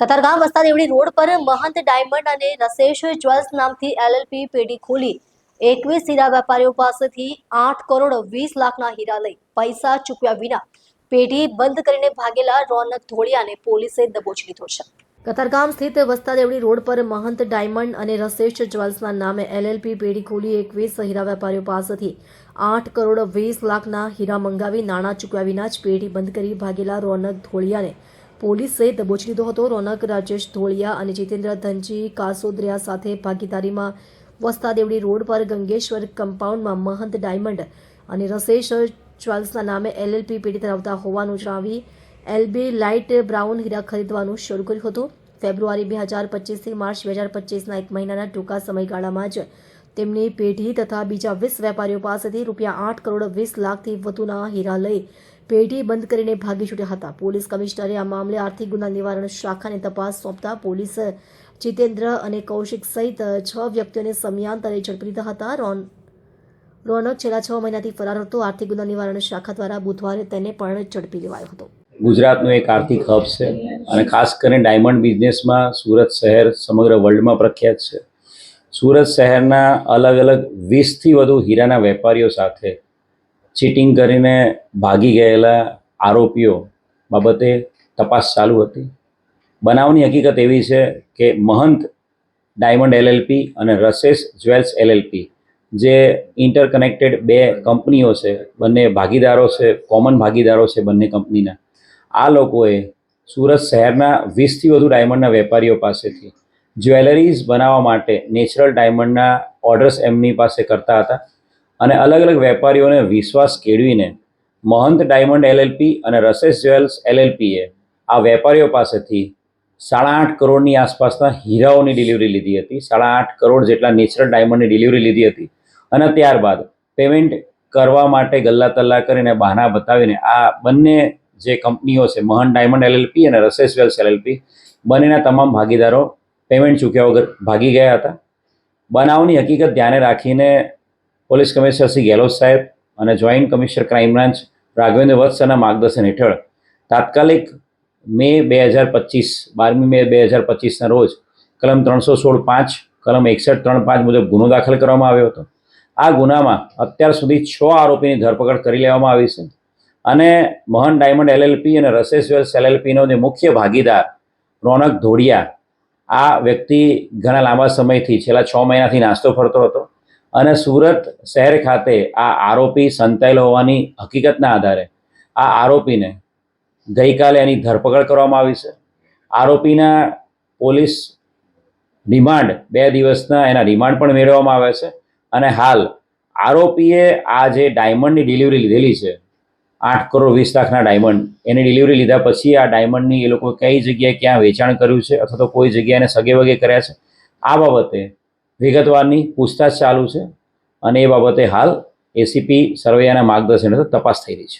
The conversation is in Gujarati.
કતારગામ વસ્તા દેવડી રોડ પર મહંત ડાયમંડ અને રસેશ જ્વેલ્સ નામથી એલએલપી પેઢી ખોલી. એકવીસ હીરા વેપારીઓ પાસેથી આઠ કરોડ વીસ લાખના હીરા લઈ પૈસા ચૂકવ્યા વિના પેઢી બંધ કરીને ભાગેલા રોનક ધોળિયાને પોલીસે દબોચી લીધો છે. કતારગામ સ્થિત વસ્તા દેવડી રોડ પર મહંત ડાયમંડ અને રસેશ જ્વેલ્સના નામે એલએલપી પેઢી ખોલી એકવીસ હીરા વેપારીઓ પાસેથી આઠ કરોડ વીસ લાખના હીરા મંગાવી નાણાં ચૂકવ્યા વિના જ પેઢી બંધ કરી ભાગેલા રોનક ધોળિયાને પોલીસે દબોચી લીધો હતો. રોનક, રાજેશ ધોળિયા અને જીતેન્દ્ર ધનજી કાસોદરિયા સાથે ભાગીદારીમાં વસ્તા દેવડી રોડ પર ગંગેશ્વર કમ્પાઉન્ડમાં મહંત ડાયમંડ અને રસેશ જ્વેલ્સના નામે એલએલપી પેઢી ધરાવતા હોવાનું જણાવી એલબી લાઇટ બ્રાઉન હીરા ખરીદવાનું શરૂ કર્યું હતું. ફેબ્રુઆરી બે હજાર પચીસથી માર્ચ બે હજાર પચીસના એક મહિનાના ટૂંકા સમયગાળામાં જ તેમની પેઢી તથા બીજા વીસ વેપારીઓ પાસેથી રૂપિયા આઠ કરોડ વીસ લાખથી વધુના હીરા લઈ પેઢી બંધ કરીને ભાગી છૂટ્યા હતા. પોલીસ કમિશનરે આ મામલે આર્થિક ગુના નિવારણ શાખાને તપાસ સોંપતા પોલીસ, જીતેન્દ્ર અને કૌશિક સહિત છ વ્યક્તિઓને સમયાંતરે ઝડપી લીધા હતા. રોન, રોનક છેલ્લા છ મહિનાથી ફરાર હતો. આર્થિક ગુના નિવારણ શાખા દ્વારા બુધવારે તેને પણ ઝડપી લેવાયો હતો. ગુજરાતનું એક આર્થિક હબ છે અને ખાસ કરીને ડાયમંડ બિઝનેસમાં સુરત શહેર સમગ્ર વર્લ્ડમાં પ્રખ્યાત છે. સુરત શહેરના અલગ અલગ વીસથી વધુ હીરાના વેપારીઓ સાથે ચીટિંગ કરીને ભાગી ગયેલા આરોપીઓ બાબતે તપાસ ચાલુ હતી. બનાવની હકીકત એવી છે કે મહંત ડાયમંડ એલએલપી અને રસેસ જ્વેલ્સ એલએલપી જે ઇન્ટરકનેક્ટેડ બે કંપનીઓ છે, બંને ભાગીદારો છે, કોમન ભાગીદારો છે બંને કંપનીના. આ લોકોએ સુરત શહેરના વીસથી વધુ ડાયમંડના વેપારીઓ પાસેથી જ્વેલરીઝ બનાવવા માટે નેચરલ ડાયમંડના ઓર્ડર્સ એમની પાસે કરતા હતા. અને અલગ અલગ વેપારીઓને વિશ્વાસ કેળવીને મહંત ડાયમંડ એલએલપી અને રસેસ જ્વેલ્સ એલએલપીએ આ વેપારીઓ પાસેથી સાડા આઠ કરોડની આસપાસના હીરાઓની ડિલિવરી લીધી હતી. સાડા આઠ કરોડ જેટલા નેચરલ ડાયમંડની ડિલિવરી લીધી હતી. અને ત્યારબાદ પેમેન્ટ કરવા માટે ગલ્લા તલ્લા કરીને બહાના બતાવીને આ બંને જે કંપનીઓ છે મહન ડાયમંડ એલએલપી અને રસેસ વેલ્સ એલએલપી, બંનેના તમામ ભાગીદારો પેમેન્ટ ચૂક્યા વગર ભાગી ગયા હતા. બનાવની હકીકત ધ્યાને રાખીને પોલીસ કમિશનર શ્રી ગેહલોત સાહેબ અને joint commissioner crime branch Raghavendra વત્સના માર્ગદર્શન હેઠળ તાત્કાલિક મે બે હજાર પચીસ, બારમી મે બે હજાર પચીસના રોજ કલમ ત્રણસો સોળ પાંચ, કલમ એકસઠ ત્રણ પાંચ મુજબ ગુનો દાખલ કરવામાં આવ્યો હતો. આ ગુનામાં અત્યાર સુધી છ આરોપીની ધરપકડ કરી લેવામાં આવી છે. અને મહન ડાયમંડ એલએલપી અને રસેસ વેલ્સ એલએલપીનો જે મુખ્ય ભાગીદાર રોનક ધોડિયા, આ વ્યક્તિ ઘણા લાંબા સમયથી, છેલ્લા છ મહિનાથી નાસ્તો ફરતો હતો. અને સુરત શહેર ખાતે આ આરોપી સંતાયેલો હોવાની હકીકતના આધારે આ આરોપીને ગઈકાલે એની ધરપકડ કરવામાં આવી છે. આરોપીના પોલીસ રિમાન્ડ બે દિવસના એના રિમાન્ડ પણ મેળવવામાં આવે છે અને હાલ આરોપીએ આ જે ડાયમંડની ડિલિવરી લીધેલી છે, આઠ કરોડ વીસ લાખના ડાયમંડ, એની ડિલિવરી લીધા પછી આ ડાયમંડની એ લોકો કઈ જગ્યાએ ક્યાં વેચાણ કર્યું છે અથવા તો કોઈ જગ્યાએ સગે વગે કર્યા છે, આ બાબતે વિગતવારની પૂછતાછ ચાલુ છે અને એ બાબતે હાલ એસીપી સરવૈયાના માર્ગદર્શન હેઠળ તપાસ થઈ રહી છે.